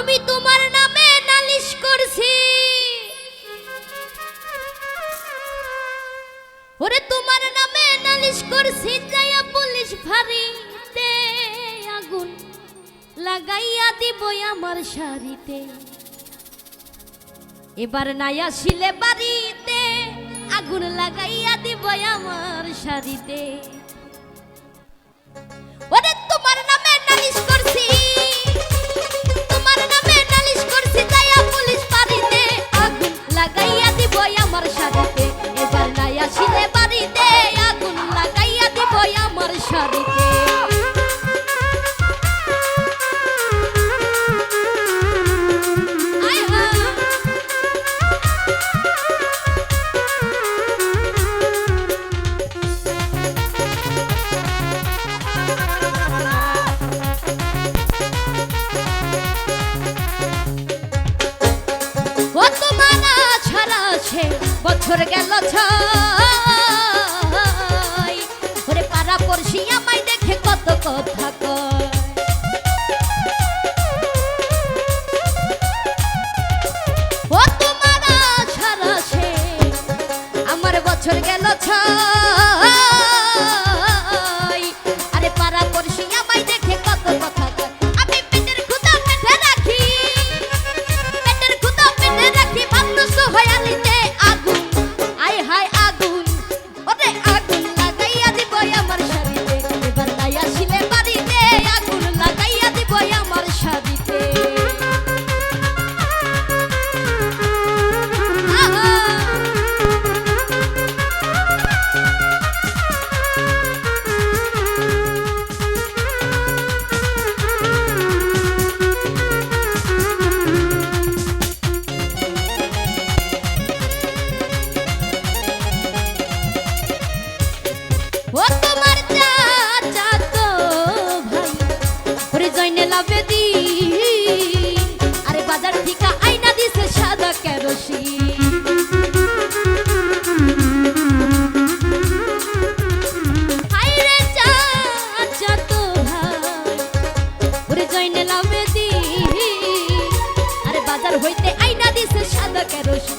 আমি তোমার নামে নালিশ করছি। ওরে তোমার নামে নালিশ করছি, যাইয়া পুলিশ ভারিতে আগুন লাগাইয়া দিব আমার শাড়িতে। এবার নাই আসিলে বাড়িতে, আগুন লাগাইয়া দিব আমার শাড়িতে। Again. পেলাম দি আরে বাজার হইতে আইনা দিছে সাদা কেরোসিন।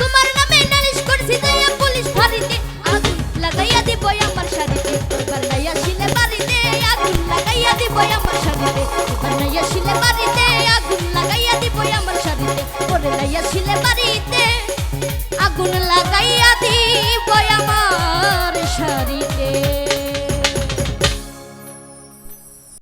তোমার